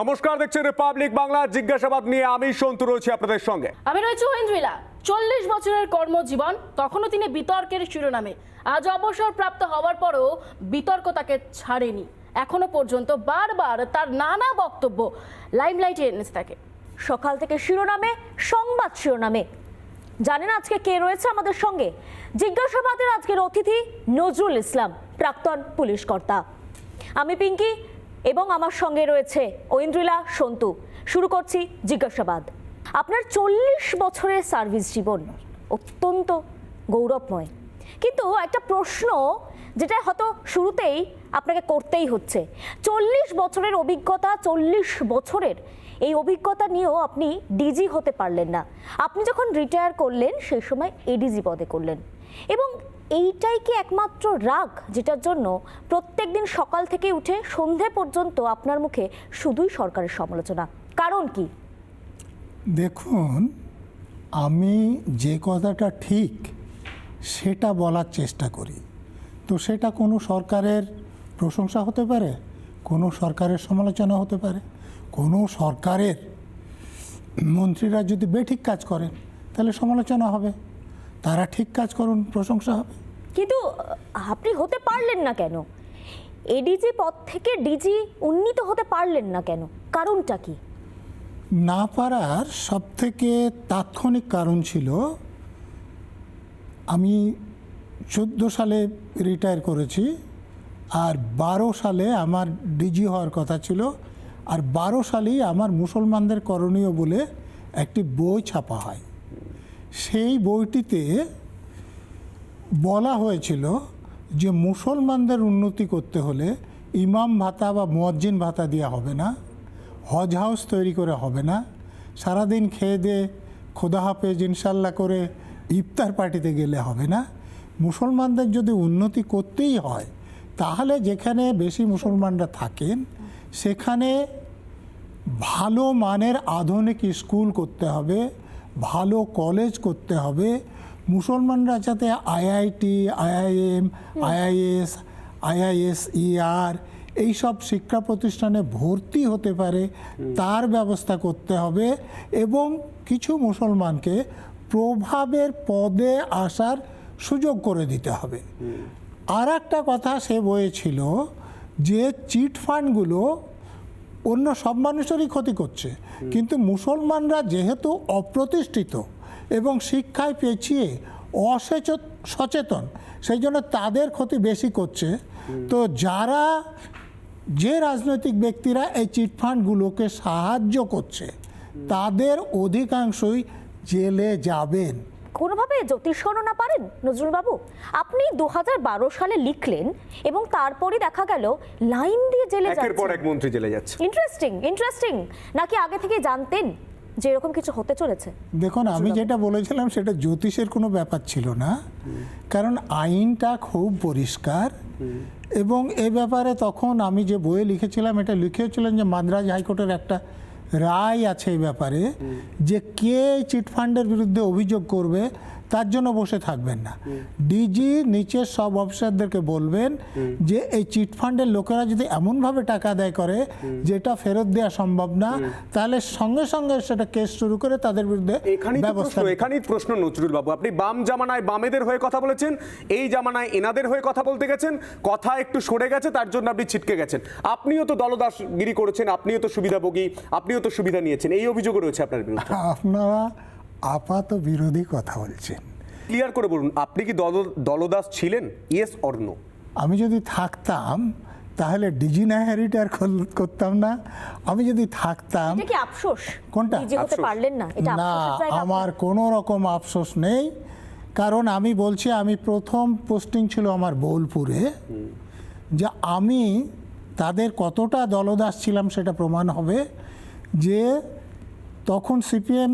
নমস্কার, দেখছেন রিপাবলিক বাংলা জিজ্ঞাসাবাদ নিয়ে আমি সন্তু রয়েছি আপনাদের সঙ্গে। আমি রয়েছে ঐন্দ্রিলা চল্লিশ বছরের কর্মজীবন, তখনও তিনি বিতর্কের শিরোনামে। আজ অবসরপ্রাপ্ত হওয়ার পরও বিতর্ক তাকে ছাড়েনি। এখনও পর্যন্ত বারবার তার নানা বক্তব্য লাইমলাইটে এনেছে তাকে। সকাল থেকে শিরোনামে, সংবাদ শিরোনামে। জানেন আজকে কে রয়েছে আমাদের সঙ্গে? জিজ্ঞাসাবাদের আজকের অতিথি নজরুল ইসলাম, প্রাক্তন পুলিশ কর্তা। আমি পিঙ্কি এবং আমার সঙ্গে রয়েছে ঐন্দ্রিলা, সন্তু। শুরু করছি জিজ্ঞাসাবাদ। আপনার চল্লিশ বছরের সার্ভিস জীবন অত্যন্ত গৌরবময়। কিন্তু একটা প্রশ্ন যেটা হয়তো শুরুতেই আপনাকে করতেই হচ্ছে। চল্লিশ বছরের অভিজ্ঞতা, চল্লিশ বছরের এই অভিজ্ঞতা নিয়েও আপনি ডিজি হতে পারলেন না। আপনি যখন রিটায়ার করলেন সেই সময় এডিজি পদে করলেন। এবং এইটাই কি একমাত্র রাগ যেটার জন্য প্রত্যেক দিন সকাল থেকে উঠে সন্ধে পর্যন্ত আপনার মুখে শুধুই সরকারের সমালোচনা? কারণ কি? দেখুন, আমি যে কথাটা ঠিক সেটা বলার চেষ্টা করি। তো সেটা কোনো সরকারের প্রশংসা হতে পারে, কোনো সরকারের সমালোচনা হতে পারে, কোনো সরকারের মন্ত্রীরা যদি বেঠিক কাজ করেন, তাহলে সমালোচনা হবে। তারা ঠিক কাজ করুন প্রশংসা হবে। কিন্তু আপনি হতে পারলেন না কেন? এডিজি পদ থেকে ডিজি উন্নীত হতে পারলেন না কেন? কারণটা কি? না পারার সবথেকে তাৎক্ষণিক কারণ ছিল আমি চোদ্দ সালে রিটায়ার করেছি আর বারো সালে আমার ডিজি হওয়ার কথা ছিল আর বারো সালেই আমার মুসলমানদের করণীয় বলে একটি বই ছাপা হয়। সেই বইটিতে বলা হয়েছিল যে মুসলমানদের উন্নতি করতে হলে ইমাম ভাতা বা মুয়াজ্জিন ভাতা দেওয়া হবে না, হজ হাউস তৈরি করে হবে না, সারাদিন খেয়ে দিয়ে খোদা হাফেজ ইনশাল্লাহ করে ইফতার পার্টিতে গেলে হবে না। মুসলমানদের যদি উন্নতি করতেই হয়, তাহলে যেখানে বেশি মুসলমানরা থাকেন, সেখানে ভালো মানের আধুনিক স্কুল করতে হবে ভালো কলেজ করতে হবে। মুসলমানরা যাতে IIT IIM IIS IISER এইসব শিক্ষা প্রতিষ্ঠানে ভর্তি হতে পারে তার ব্যবস্থা করতে হবে এবং কিছু মুসলমানকে প্রভাবের পদে আসার সুযোগ করে দিতে হবে। আর একটা কথা সে বইয়ে ছিল যে চিট ফান্ডগুলো অন্য সব মানুষেরই ক্ষতি করছে। কিন্তু মুসলমানরা যেহেতু অপ্রতিষ্ঠিত এবং শিক্ষায় পেছিয়ে অসচেত সচেতন সেই জন্য তাদের ক্ষতি বেশি করছে। তো যারা, যে রাজনৈতিক ব্যক্তিরা এই চিটফান্ডগুলোকে সাহায্য করছে, তাদের অধিকাংশই জেলে যাবেন। কোনোভাবে জ্যোতিষ গণনা পারেন নজরুল বাবু আপনি দু হাজার বারো সালে লিখলেন এবং তারপরে দেখা গেল লাইন দিয়ে জেলে একের পর এক মন্ত্রী জেলে যাচ্ছে। ইন্টারেস্টিং ইন্টারেস্টিং নাকি আগে থেকে জানতেন যে এরকম কিছু হতে চলেছে? দেখুন আমি যেটা বলেছিলাম সেটা জ্যোতিষের কোনো ব্যাপার ছিল না। কারণ আইনটা খুব পরিষ্কার এবং এ ব্যাপারে তখন আমি যে বইয়ে লিখেছিলাম এটা লিখেছিলেন যে মাদ্রাজ হাইকোর্টের একটা রায় আছে এই ব্যাপারে যে কে চিটফান্ডের বিরুদ্ধে অভিযোগ করবে তার জন্য বসে থাকবেন না। ডিজি নিচের সব অফিসারদেরকে বলবেন যে এই চিটফান্ডের লোকেরা যদি এমনভাবে টাকা আদায় করে যেটা ফেরত দেওয়া সম্ভব না তাহলে সঙ্গে সঙ্গে সেটা কেস শুরু করে তাদের বিরুদ্ধে ব্যবস্থা এখানেই প্রশ্ন নজরুল বাবু আপনি বাম জামানায় বামেদের হয়ে কথা বলেছেন এই জামানায় এনাদের হয়ে কথা বলতে গেছেন কথা একটু সরে গেছে তার জন্য আপনি ছিটকে গেছেন। আপনিও তো দলদাসগিরি করেছেন আপনিও তো সুবিধাভোগী আপনিও তো সুবিধা নিয়েছেন এই অভিযোগও রয়েছে আপনার বিরুদ্ধে। আপনারা আপাত বিরোধী কথা বলছেন। ক্লিয়ার করে বলুন আপনি কি দল দলদাস ছিলেন? ইয়েস অর নো আমি যদি থাকতাম তাহলে ডিজি না রিটায়ার করতাম না। আমি যদি থাকতাম এটা কি আফসোস? কোনটা? হতে পারলেন না এটা না আমার কোনো রকম আফসোস নেই। কারণ আমি বলছি আমি প্রথম পোস্টিং ছিল আমার বোলপুরে যে আমি তাদের কতটা দলদাস ছিলাম সেটা প্রমাণ হবে যে তখন সিপিএম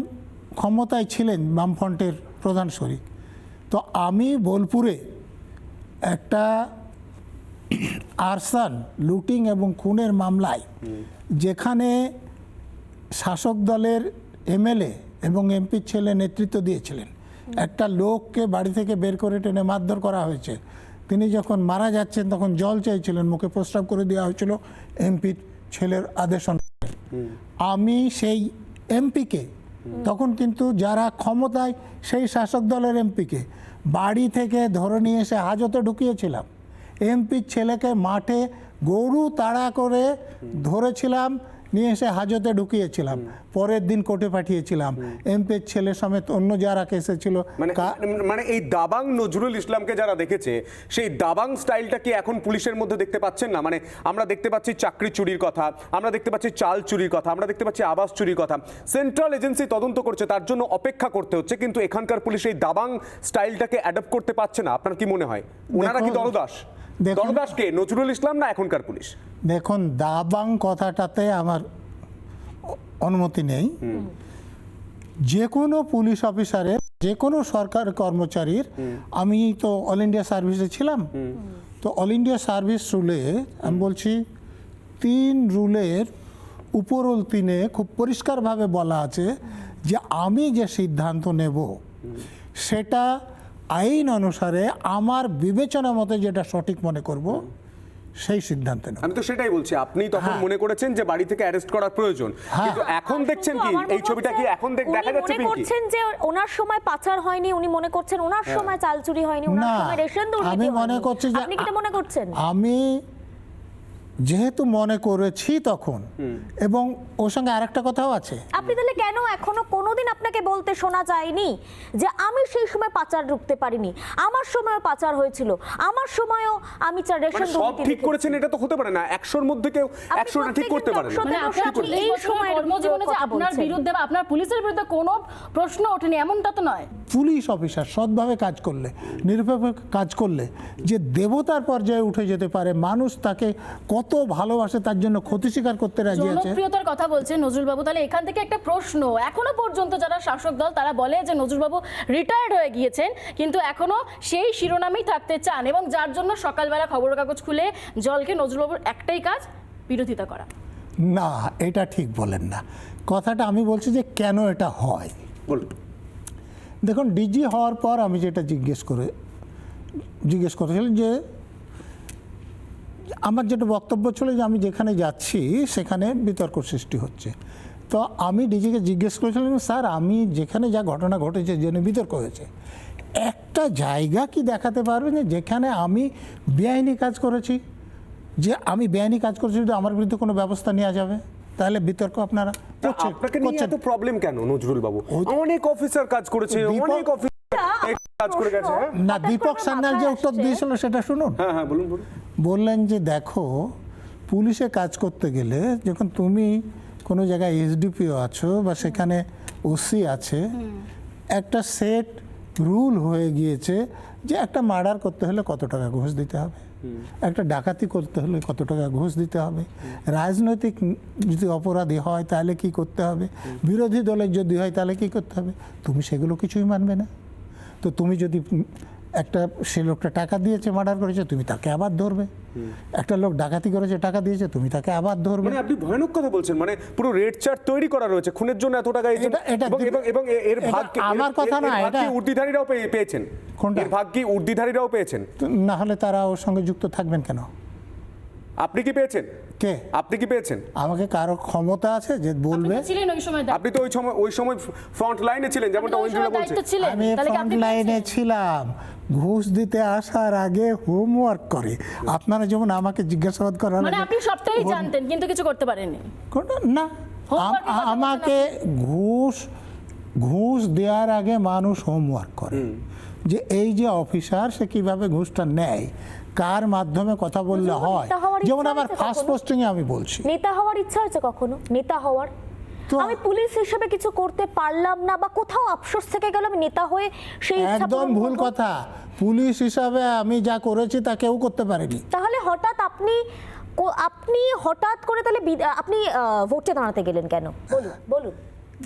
ক্ষমতায় ছিলেন বামফ্রন্টের প্রধান শরিক। তো আমি বোলপুরে একটা আরসান লুটিং এবং খুনের মামলায় যেখানে শাসক দলের এমএলএ এবং এমপির ছেলে নেতৃত্ব দিয়েছিলেন। একটা লোককে বাড়ি থেকে বের করে টেনে মারধর করা হয়েছে। তিনি যখন মারা যাচ্ছেন তখন জল চাইছিলেন মুখে প্রস্রাব করে দেওয়া হয়েছিল এমপির ছেলের আদেশ আমি সেই এমপিকে তখন কিন্তু যারা ক্ষমতায় সেই শাসক দলের এমপিকে বাড়ি থেকে ধরে নিয়ে এসে হাজতে ঢুকিয়েছিলাম। এমপির ছেলেকে মাঠে গরু তাড়া করে ধরেছিলাম নিয়ে এসে হাজতে ঢুকিয়েছিলাম। পরের দিন কোর্টে পাঠিয়েছিলাম। এমপির ছেলে সমেত অন্য যারা কেসে ছিল মানে মানে এই দাবাং নজরুল ইসলামকে যারা দেখেছে সেই দাবাং স্টাইলটা কি এখন পুলিশের মধ্যে দেখতে পাচ্ছেন না? মানে আমরা দেখতে পাচ্ছি চাকরি চুরির কথা আমরা দেখতে পাচ্ছি চাল চুরির কথা আমরা দেখতে পাচ্ছি আবাস চুরির কথা। সেন্ট্রাল এজেন্সি তদন্ত করছে তার জন্য অপেক্ষা করতে হচ্ছে কিন্তু এখানকার পুলিশ এই দাবাং স্টাইলটাকে অ্যাডপ্ট করতে পারছে না। আপনার কি মনে হয়? ওনারা কি দলদাস কে? নজরুল ইসলাম না এখনকার পুলিশ? দেখুন দাবাং কথাটাতে আমার অনুমতি নেই। যে কোনো পুলিশ অফিসারের যে কোনো সরকার কর্মচারীর আমি তো অল ইন্ডিয়া সার্ভিসে ছিলাম। তো অল ইন্ডিয়া সার্ভিস রুলে আমি বলছি তিন রুলের উপরল তিনে খুব পরিষ্কারভাবে বলা আছে যে আমি যে সিদ্ধান্ত নেব সেটা আইন অনুসারে আমার বিবেচনা মতে যেটা সঠিক মনে করব সেই সিদ্ধান্ত নেব আমি তো সেটাই বলছি আপনি তখন হ্যাঁ। মনে করেছেন যে বাড়ি থেকে অ্যারেস্ট করার প্রয়োজন হ্যাঁ। কিন্তু এখন দেখছেন কি এই ছবিটা কি এখন দেখ- দেখা যাচ্ছে পিঙ্কি করছেন যে ওনার সময় পাচার হয়নি উনি মনে করছেন ওনার সময় চাল চুরি হয়নি ওনার সময় রেশন দুর্নীতি আমি মনে। করছি যে আপনি কি মনে করছেন আমি যেহেতু মনে করেছি তখন এবং ওর সঙ্গে আরেকটা কথাও আছে। আপনি তাহলে কেন এখনও কোনোদিন আপনাকে বলতে শোনা যায়নি যে আমি সেই সময় পাচার রুখতে পারিনি? আমার সময়ও পাচার হয়েছিল। আমার সময়ও আমি রেশন মানে সব ঠিক করেছেন এটা তো হতে পারে না। একশোর মধ্যে কেউ একশোটা ঠিক করতে পারে না। মানে এই সময় কর্মজীবনে যে আপনার বিরুদ্ধে বা আপনার পুলিশের বিরুদ্ধে কোনো প্রশ্ন ওঠেনি এমনটা তো নয়। পুলিশ অফিসার সৎভাবে কাজ করলে নিরপেক্ষ কাজ করলে যে দেবতার পর্যায়ে উঠে যেতে পারে মানুষ তাকে কত ভালোবাসে তার জন্য ক্ষতি স্বীকার করতে রাজি আছে? জনপ্রিয়তার কথা বলছেন নজরুলবাবু। তাহলে এখান থেকে একটা প্রশ্ন এখনও পর্যন্ত যারা শাসক দল তারা বলে যে নজরুলবাবু রিটায়ার্ড হয়ে গিয়েছেন কিন্তু এখনও সেই শিরোনামেই থাকতে চান এবং যার জন্য সকালবেলা খবরের কাগজ খুলে জলকে নজরুলবাবুর একটাই কাজ বিরোধিতা করা। না এটা ঠিক বলেন না। কথাটা আমি বলছি যে কেন এটা হয়? বলুন। দেখুন ডিজি হওয়ার পর আমি যেটা জিজ্ঞেস করে, জিজ্ঞেস করেছিলাম যে, আমার যেটা বক্তব্য ছিল যে আমি যেখানে যাচ্ছি, সেখানে বিতর্ক সৃষ্টি হচ্ছে। তো আমি ডিজিকে জিজ্ঞেস করেছিলাম, স্যার, আমি যেখানে যা ঘটনা ঘটেছে, জেনে বিতর্ক হয়েছে। একটা জায়গা কি দেখাতে পারবেন যে যেখানে আমি বেআইনি কাজ করেছি? যে আমি বেআইনি কাজ করেছি, যদি আমার বিরুদ্ধে কোনো ব্যবস্থা নেওয়া যাবে? তাহলে বিতর্ক আপনারা আপনাকে নিয়ে এত প্রবলেম কেন নজরুল বাবু অনেক অফিসার কাজ করেছে অনেক অফিসার কাজ করে গেছে হ্যাঁ? না দীপক সান্যাল যে উত্তর দিয়েছিল সেটা শুনুন। হ্যাঁ হ্যাঁ বলুন বলুন। বললেন যে দেখো পুলিশে কাজ করতে গেলে যখন তুমি কোনো জায়গায় এসডিপিও আছো বা সেখানে ওসি আছে একটা সেট রুল হয়ে গিয়েছে যে একটা মার্ডার করতে হলে কত টাকা ঘুষ দিতে হবে? একটা ডাকাতি করতে হলে কত টাকা ঘুষ দিতে হবে। রাজনৈতিক যদি অপরাধী হয় তাহলে কি করতে হবে? বিরোধী দলের যদি হয় তাহলে কি করতে হবে? তুমি সেগুলো কিছুই মানবে না। তো তুমি যদি একটা সে লোকটা টাকা দিয়েছে মার্ডার করেছে তুমি তাকে আবার ধরবে। একটা লোক ডাকাতি করেছে টাকা দিয়েছে তুমি তাকে আবার ধরবে। মানে আপনি ভয়ানক কথা বলছেন মানে পুরো রেড চার্ট তৈরি করা রয়েছে খুনের জন্য এত টাকা এবং- এবং এর ভাগ আমার কথা না, এটা- উর্দিধারীরাও পেয়ে- পেয়েছেন। কোনটা? এর ভাগ কি উর্দিধারীরাও পেয়েছেন। না হলে তারা ওর সঙ্গে যুক্ত থাকবেন কেন? আপনি কি পেয়েছেন? কে? আপনি কি পেয়েছেন? আমাকে কারও ক্ষমতা আছে যে বলবে? ছিলেন ওই সময় আপনি তো ওই সময় ওই সময় ফ্রন্ট লাইনে ছিলেন আপনি যেমনটা সময় বলছে। আমি ফ্রন্ট লাইনে ছিলাম। ঘুষ দিতে আসার আগে হোমওয়ার্ক করে। আপনারা যেমন আমাকে জিজ্ঞাসাবাদ করার মানে আপনি সবটাই জানতেন কিন্তু কিছু করতে পারেননি। কোনটা? না। আমাকে ঘুষ ঘুষ দেওয়ার আগে মানুষ হোমওয়ার্ক করে। যে এই যে অফিসার সে কীভাবে ঘুষটা নেয়? কার মাধ্যমে কথা বললে হয়? যেমন আমার ফার্স্ট পোস্টিং এ আমি বলছি। নেতা হওয়ার ইচ্ছা হয়েছে কখনো? নেতা হওয়ার? আমি পুলিশ হিসেবে কিছু করতে পারলাম না বা কোথাও আফসোস থেকে গেল আমি নেতা হয়ে সেই একদম ভুল কথা। পুলিশ হিসাবে আমি যা করেছি তা কেউ করতে পারেনি। তাহলে হঠাৎ আপনি আপনি হঠাৎ করে তাহলে আপনি ভোটে দাঁড়াতে গেলেন কেন? বলুন বলুন।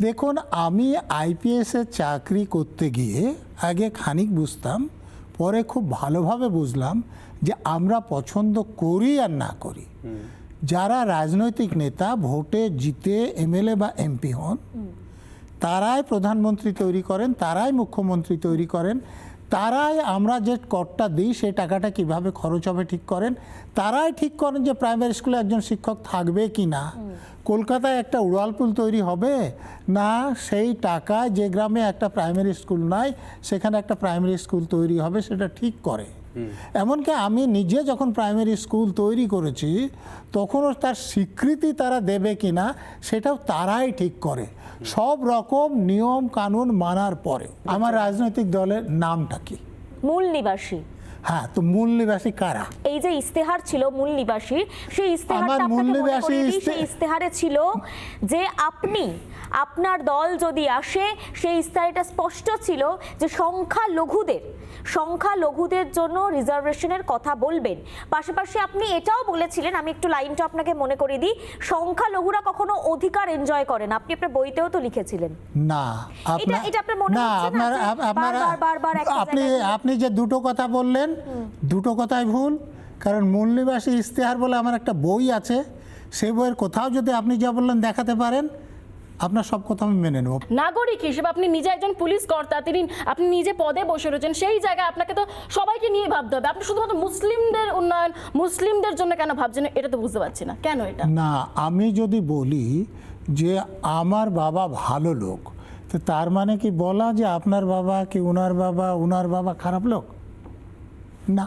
দেখুন আমি আইপিএসের চাকরি করতে গিয়ে আগে খানিক বুঝতাম পরে খুব ভালোভাবে বুঝলাম যে আমরা পছন্দ করি আর না করি। যারা রাজনৈতিক নেতা, ভোটে জিতে এমএলএ বা এমপি হন, তারাই প্রধানমন্ত্রী তৈরি করেন, তারাই মুখ্যমন্ত্রী তৈরি করেন, তারাই আমরা যে করটা দিই, সেই টাকাটা কীভাবে খরচ হবে ঠিক করেন, তারাই ঠিক করেন যে প্রাইমারি স্কুলে একজন শিক্ষক থাকবে কি না। কলকাতায় একটা উড়ালপুল তৈরি হবে? না, সেই টাকায় যে গ্রামে একটা প্রাইমারি স্কুল নাই, সেখানে একটা প্রাইমারি স্কুল তৈরি হবে, সেটা ঠিক করে। এমনকি আমি নিজে যখন প্রাইমারি স্কুল তৈরি করেছি তখনও তার স্বীকৃতি তারা দেবে কিনা সেটাও তারাই ঠিক করে। সব রকম নিয়ম কানুন মানার পরে আমার রাজনৈতিক দলের নামটা কি? মূল নিবাসী। হ্যাঁ তো মূল নিবাসী কারা? এই যে ইস্তেহার ছিল মূল নিবাসীর সেই ইস্তেহারটা মূল নিবাসী সেই ইস্তেহারে ছিল যে আপনি আপনার দল যদি আসে সেই ইস্তেহারটা স্পষ্ট ছিল যে সংখ্যা লঘুদের সংখ্যা লঘুদের জন্য রিজার্ভেশনের কথা বলবেন। পাশাপাশি আপনি এটাও বলেছিলেন আমি একটু লাইনটা আপনাকে মনে করিয়ে দিই সংখ্যা লঘুরা কখনো অধিকার এনজয় করে না আপনি আপনার বইতেও তো লিখেছিলেন। না আপনার এটা আপনার মনে না আপনার আপনারা বারবার আপনি আপনি যে দুটো কথা বললেন দুটো কথাই ভুল কারণ মূল নিবাসী ইশতেহার বলে আমার একটা বই আছে সেই বইয়ের কোথাও যদি আপনি যা বললেন দেখাতে পারেন আপনার সব কথা আমি মেনে নেব। নাগরিক হিসেবে আপনি নিজে একজন পুলিশ কর্তা তিনি আপনি নিজে পদে বসে রয়েছেন সেই জায়গায় আপনাকে তো সবাইকে নিয়ে ভাবতে হবে। আপনি শুধুমাত্র মুসলিমদের উন্নয়ন মুসলিমদের জন্য কেন ভাবছেন? এটা তো বুঝতে পারছি না। কেন এটা? না আমি যদি বলি যে আমার বাবা ভালো লোক তো তার মানে কি বলা যে আপনার বাবা কি উনার বাবা উনার বাবা খারাপ লোক? না।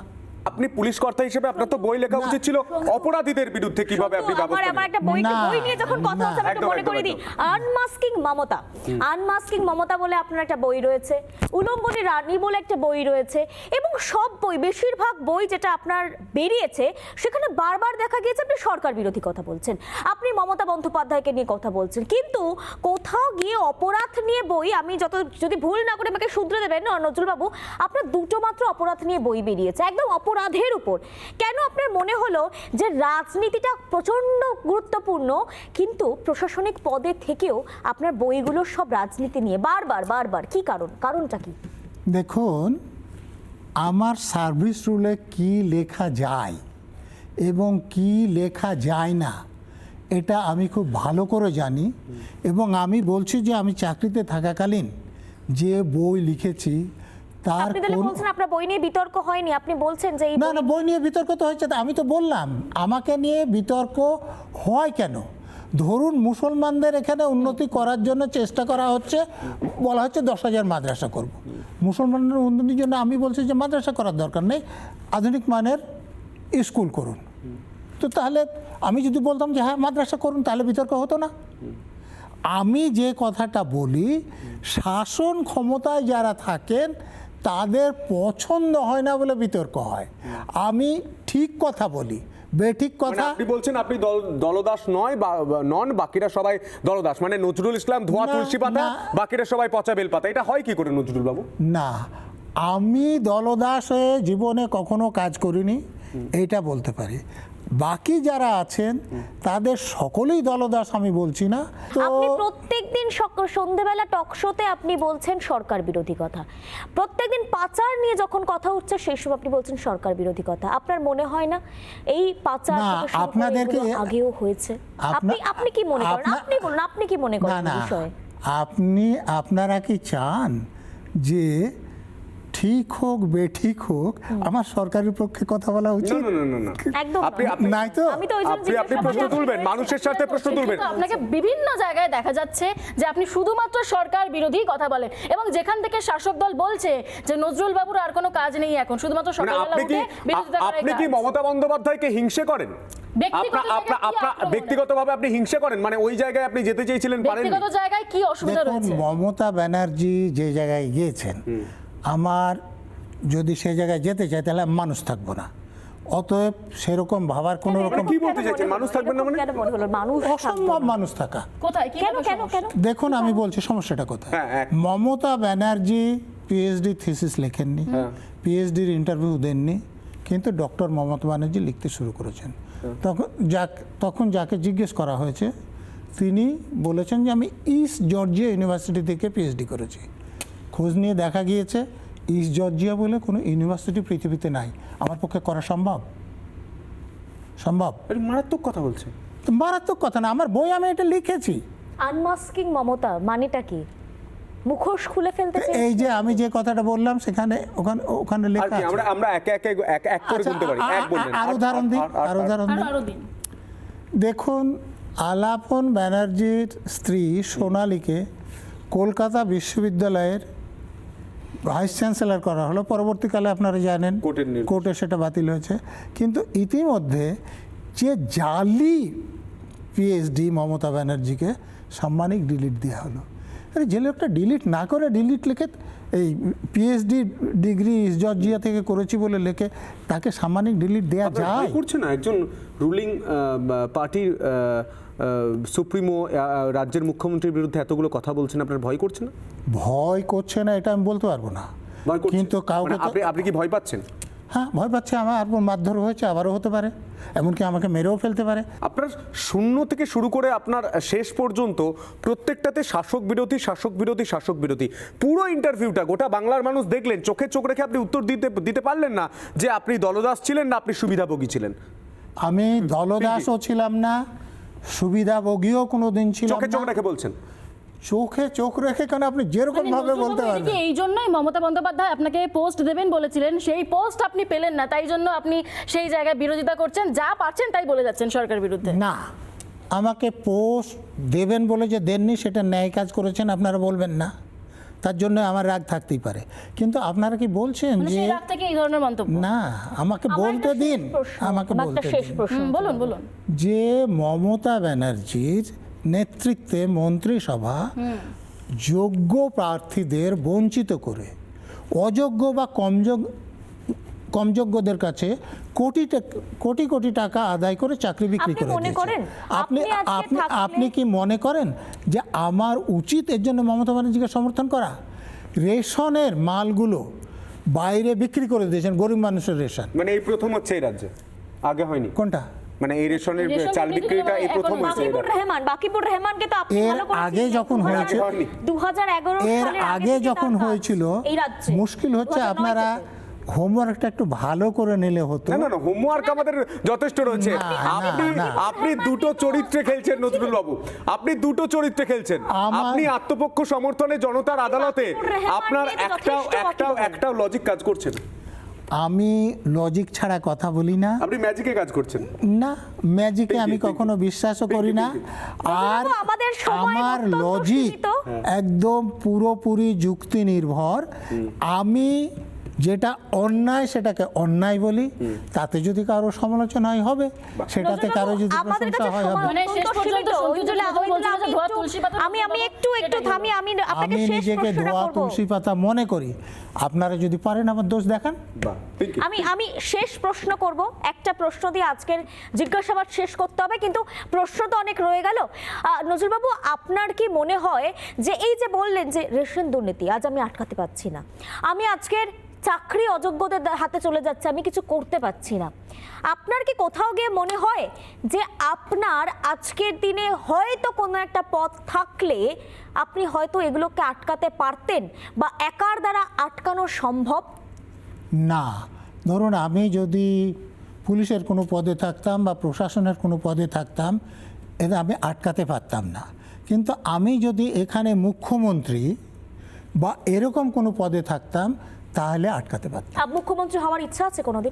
আপনি পুলিশ কর্তা হিসেবে আপনার তো বই লেখা উচিত ছিল। অপরাধীদের বিরুদ্ধে কীভাবে আপনি ব্যবস্থা আমার। একটা বই বই নিয়ে যখন কথা হচ্ছে আমি একটু মনে করে দিই। আনমাস্কিং মমতা। আনমাস্কিং মমতা বলে আপনার একটা বই রয়েছে। উলঙ্গনি রানী বলে একটা বই রয়েছে। এবং সব বই বেশিরভাগ বই যেটা আপনার বেরিয়েছে সেখানে বারবার দেখা গিয়েছে আপনি সরকার বিরোধী কথা বলছেন। আপনি মমতা বন্দ্যোপাধ্যায়কে নিয়ে কথা বলছেন। কিন্তু কোথাও গিয়ে অপরাধ নিয়ে বই আমি যত যদি ভুল না করে আমাকে শুধরে দেবেন নজরুলবাবু আপনার দুটো মাত্র অপরাধ নিয়ে বই বেরিয়েছে। একদম অপরাধের উপর। কেন আপনার মনে হলো যে রাজনীতিটা প্রচণ্ড গুরুত্বপূর্ণ, কিন্তু প্রশাসনিক পদে থেকেও আপনার বইগুলো সব রাজনীতি নিয়ে? বারবার বারবার, কি কারণ? কারণটা কি? দেখুন, আমার সার্ভিস রুলে কি লেখা যায় এবং কি লেখা যায় না, এটা আমি খুব ভালো করে জানি এবং আমি বলছি যে আমি চাকরিতে থাকাকালীন যে বই লিখেছি তার আপনি তাহলে বলছেন আপনার বই নিয়ে বিতর্ক হয়নি আপনি বলছেন যে এই না না বই নিয়ে বিতর্ক তো হয়েছে আমি তো বললাম। আমাকে নিয়ে বিতর্ক হয় কেন? ধরুন মুসলমানদের এখানে উন্নতি করার জন্য চেষ্টা করা হচ্ছে বলা হচ্ছে দশ হাজার মাদ্রাসা করব। মুসলমানদের উন্নতির জন্য আমি বলছি যে মাদ্রাসা করার দরকার নেই আধুনিক মানের স্কুল করুন। তো তাহলে আমি যদি বলতাম যে হ্যাঁ মাদ্রাসা করুন তাহলে বিতর্ক হতো না। আমি যে কথাটা বলি শাসন ক্ষমতায় যারা থাকেন তাদের পছন্দ হয় না বলে বিতর্ক হয়। আমি ঠিক কথা বলি বেঠিক মানে কথা আপনি বলছেন আপনি দল- দলদাস নয় নন বাকিরা সবাই দলদাস। মানে নজরুল ইসলাম ধোয়া তুলসী পাতা বাকিরা সবাই পচা বেল পাতা এটা হয় কি করে নজরুল বাবু না আমি দলদাস হয়ে জীবনে কখনো কাজ করিনি এইটা বলতে পারি। বাকি যারা আছেন তাদের সকলেই দলদাস আমি বলছি না। আপনি প্রত্যেকদিন সক- সন্ধেবেলা টক শোতে আপনি বলছেন সরকার বিরোধী কথা। প্রত্যেকদিন পাচার নিয়ে যখন কথা উঠছে সেই সময় আপনি বলছেন সরকার বিরোধী কথা। আপনার মনে হয় না এই পাচার আপনাদেরকে- আগেও হয়েছে? আপনি আপনি কি মনে করেন? আপনি বলুন আপনি কি মনে করেন বিষয়ে? আপনি আপনারা কি চান যে ঠিক হোক বেঠিক হোক আমার সরকারের পক্ষে কথা বলা উচিত? না না না না একদম। আপনি নাই তো? আমি তো ওই আপনি আপনি প্রশ্ন তুলবেন মানুষের স্বার্থে প্রশ্ন তুলবেন। আপনাকে বিভিন্ন জায়গায় দেখা যাচ্ছে যে আপনি শুধুমাত্র সরকার বিরোধী কথা বলেন এবং যেখান থেকে শাসক দল বলছে যে নজরুল বাবুর আর কোনো কাজ নেই এখন শুধুমাত্র মানে সকালবেলা আপনি কি আপনি কি মমতা বন্দ্যোপাধ্যায়কে হিংসে করেন? ব্যক্তিগতভাবে আপনি হিংসে করেন? মানে ওই জায়গায় আপনি যেতে চেয়েছিলেন পারেন ব্যক্তিগত জায়গায় কি অসুবিধা রয়েছে? মমতা ব্যানার্জি যে জায়গায় গিয়েছেন আমার যদি সে জায়গায় যেতে চাই তাহলে আমি মানুষ থাকব না। অতএব সেরকম ভাবার কোনো রকম কি বলতে চাইছেন? মানুষ থাকবেন না মানে? কেন মনে হলো মানুষ অসম্ভব মানুষ থাকা। কোথায়? কেন কেন কেন? দেখুন আমি বলছি সমস্যাটা কোথায়? হ্যাঁ, মমতা ব্যানার্জি পিএইচডি থিসিস লেখেননি পিএইচডির ইন্টারভিউ দেননি কিন্তু ডক্টর মমতা ব্যানার্জি লিখতে শুরু করেছেন। তখন যাক তখন যাকে জিজ্ঞেস করা হয়েছে তিনি বলেছেন যে আমি ইস্ট জর্জিয়া ইউনিভার্সিটি থেকে পিএইচডি করেছি। খোঁজ নিয়ে দেখা গিয়েছে ইস্ট জর্জিয়া বলে কোনো ইউনিভার্সিটি পৃথিবীতে নাই। আমার পক্ষে করা সম্ভব? সম্ভব? মারাত্মক কথা বলছেন তো মারাত্মক কথা না আমার বই আমি এটা লিখেছি। আনমাস্কিং মমতা মানেটা কি? মুখোশ খুলে ফেলতে এই যে আমি যে কথাটা বললাম সেখানে ওখানে ওখানে লেখা আছে। আমরা আমরা একে একে এক এক করে আচ্ছা, গুনতে পারি এক আর উদাহরণ দিন আর- উদাহরণ দিন। দেখুন আলাপন ব্যানার্জির স্ত্রী সোনালীকে কলকাতা বিশ্ববিদ্যালয়ের ভাইস চ্যান্সেলর করা হলো। পরবর্তীকালে আপনারা জানেন কোর্টে সেটা বাতিল হয়েছে। কিন্তু ইতিমধ্যে যে জালি পিএইচডি মমতা ব্যানার্জিকে সাম্মানিক ডিলিট দেওয়া হলো। আরে যে লোকটা ডিলিট না করে ডিলিট লিখে এই পিএইচডি ডিগ্রি জর্জিয়া থেকে করেছি বলে লেখে তাকে সাম্মানিক ডিলিট দেওয়া যায়? করছে না? একজন রুলিং পার্টির সুপ্রিমো রাজ্যের মুখ্যমন্ত্রীর বিরুদ্ধে এতগুলো কথা বলছেন আপনার ভয় করছে না? ভয় করছে না এটা আমি বলতে পারব না। কিন্তু কাউকে মানে আপনি আপনি কি ভয় পাচ্ছেন? হ্যাঁ ভয় পাচ্ছে আমার আর মারধর হয়েছে আবারও হতে পারে। এমনকি আমাকে মেরেও ফেলতে পারে। আপনার শূন্য থেকে শুরু করে আপনার শেষ পর্যন্ত প্রত্যেকটাতে শাসক বিরোধী শাসক বিরোধী শাসক বিরোধী। পুরো ইন্টারভিউটা গোটা বাংলার মানুষ দেখলেন চোখে চোখ রেখে আপনি উত্তর দিতে দিতে পারলেন না যে আপনি দলদাস ছিলেন না আপনি সুবিধাভোগী ছিলেন। আমি দলদাসও ছিলাম না সুবিধাভোগীও কোনো দিন ছিল চোখে চোখ রেখে বলছেন। চোখে চোখ রেখে কেন আপনি যেরকম মানে ভাবে বলতে পারেন এই জন্যই মমতা বন্দ্যোপাধ্যায় আপনাকে পোস্ট দেবেন বলেছিলেন। সেই পোস্ট আপনি পেলেন না তাই জন্য আপনি সেই জায়গায় বিরোধিতা করছেন। যা পারছেন তাই বলে যাচ্ছেন সরকার বিরুদ্ধে। না আমাকে পোস্ট দেবেন বলে যে দেননি সেটা ন্যায় কাজ করেছেন আপনারা বলবেন না। তার জন্য আমার রাগ থাকতেই পারে। কিন্তু আপনারা কি বলছেন মানে যে রাগ থেকে এই ধরনের মন্তব্য? না আমাকে বলতে দিন আমাকে বলতে শেষ প্রশ্ন। বলুন বলুন। যে মমতা ব্যানার্জির নেতৃত্বে মন্ত্রিসভা যোগ্য প্রার্থীদের বঞ্চিত করে অযোগ্য বা কমযোগ্য কমযোগ্যদের কাছে কোটি কোটি কোটি টাকা আদায় করে চাকরি বিক্রি করে করেন? আপনি আপনি আপনি কি মনে করেন যে আমার উচিত এর জন্য মমতা ব্যানার্জিকে সমর্থন করা? রেশনের মালগুলো বাইরে বিক্রি করে দিয়েছেন গরিব মানুষের রেশন। মানে এই প্রথম হচ্ছে এই রাজ্যে। আগে হয়নি। কোনটা? মানে এই রেশনের চাল বিক্রিটা এই প্রথম হয়েছে বাকিবুর রহমান বাকিবুর রহমানকে তো আপনি ভালো করে আগে যখন হয়েছে- 2011 এর সালের আগে যখন হয়েছিল মুশকিল হচ্ছে আপনারা। হোমওয়ার্কটা একটু ভালো করে নিলে হতো। না না না হোমওয়ার্ক আমাদের যথেষ্ট রয়েছে। আপনি না। আপনি দুটো চরিত্রে খেলছেন নজরুল বাবু আপনি দুটো চরিত্রে খেলছেন। আপনি আত্মপক্ষ সমর্থনে জনতার আদালতে আপনার একটাও একটাও একটাও লজিক কাজ করছে না। আমি লজিক ছাড়া কথা বলি না। আপনি ম্যাজিকে কাজ করছেন। না ম্যাজিকে আমি কখনো বিশ্বাসও করি না। আর আমাদের আমার লজিক একদম পুরোপুরি যুক্তি নির্ভর। আমি যেটা অন্যায় সেটাকে অন্যায় বলি তাতে যদি কারও সমালোচনা হবে। সেটাতে কারও যদি আমাদের প্রশংসা হয় হবে। মানে আমি একটু- আমি একটু একটু থামি আমি আপনাকে শেষ নিজেকে ধোয়া তুলসী পাতা মনে করি। আপনারা যদি পারেন আমার দোষ দেখান। আমি আমি শেষ প্রশ্ন করব। একটা প্রশ্ন দিয়ে আজকের জিজ্ঞাসাবাদ শেষ করতে হবে কিন্তু প্রশ্ন তো অনেক রয়ে গেল। নজরুলবাবু আপনার কি মনে হয় যে এই যে বললেন যে রেশন দুর্নীতি আজ আমি আটকাতে পারছি না। আমি আজকের চাকরি অযোগ্যদের হাতে চলে যাচ্ছে, আমি কিছু করতে পারছি না। আপনার কি কোথাও গিয়ে মনে হয় যে আপনার আজকের দিনে হয়তো কোনো একটা পথ থাকলে আপনি হয়তো এগুলোকে আটকাতে পারতেন বা একার দ্বারা আটকানো সম্ভব? না। ধরুন, আমি যদি পুলিশের কোনো পদে থাকতাম বা প্রশাসনের কোনো পদে থাকতাম, এটা আমি আটকাতে পারতাম না। কিন্তু আমি যদি এখানে মুখ্যমন্ত্রী বা এরকম কোনো পদে থাকতাম তাহলে আটকাতে পারতাম। আপ- মুখ্যমন্ত্রী হওয়ার ইচ্ছা আছে কোনোদিন?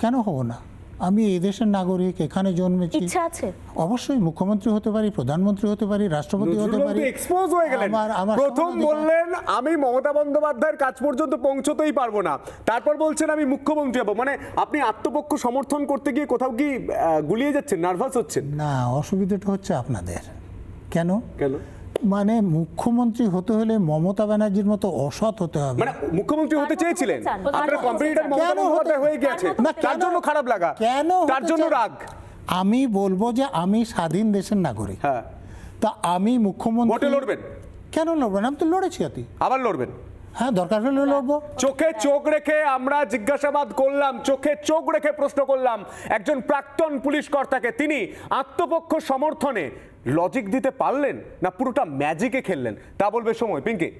কেন হব না? আমি এই দেশের নাগরিক এখানে জন্মেছি। ইচ্ছা আছে? অবশ্যই মুখ্যমন্ত্রী হতে পারি প্রধানমন্ত্রী হতে পারি রাষ্ট্রপতি হতে পারি। এক্সপোজ হয়ে গেলেন। আমার আমার প্রথম বললেন আমি মমতা বন্দ্যোপাধ্যায়ের কাছ পর্যন্ত পৌঁছতেই পারব না। তারপর বলছেন আমি মুখ্যমন্ত্রী হব। মানে আপনি আত্মপক্ষ সমর্থন করতে গিয়ে কোথাও কি গুলিয়ে যাচ্ছেন নার্ভাস হচ্ছেন? না অসুবিধাটা হচ্ছে আপনাদের। কেন? কেন? মানে মুখ্যমন্ত্রী হতে হলে মমতা ব্যানার্জির মতো অসৎ হতে হবে। মানে মুখ্যমন্ত্রী হতে চেয়েছিলেন? আপনার কম্পিটিটর কেন হতে- হয়ে গেছে না, তার কেন- জন্য খারাপ লাগা। কেন তার জন্য রাগ। আমি বলব যে আমি স্বাধীন দেশের নাগরিক। হ্যাঁ। তা আমি মুখ্যমন্ত্রী ভোটে লড়বেন? কেন লড়বেন আমি তো লড়েছি অতি। আবার লড়বেন? হ্যাঁ দরকার হলে লড়বো। চোখে চোখ রেখে আমরা জিজ্ঞাসাবাদ করলাম চোখে চোখ রেখে প্রশ্ন করলাম। একজন প্রাক্তন পুলিশ কর্তাকে তিনি আত্মপক্ষ সমর্থনে লজিক দিতে পারলেন না পুরোটা ম্যাজিকে খেললেন? তা বলবে সময় পিঙ্কি।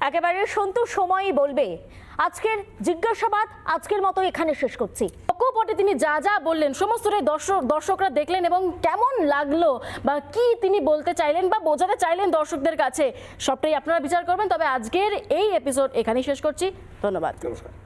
একেবারে সন্তু সময়ই বলবে। আজকের জিজ্ঞাসাবাদ আজকের মতো এখানে শেষ করছি। অকপটে তিনি যা যা বললেন সমস্তটাই দর্শক দর্শকরা দেখলেন এবং কেমন লাগল বা কি তিনি বলতে চাইলেন বা বোঝাতে চাইলেন দর্শকদের কাছে সবটাই আপনারা বিচার করবেন। তবে আজকের এই এপিসোড এখানেই শেষ করছি। ধন্যবাদ। নমস্কার।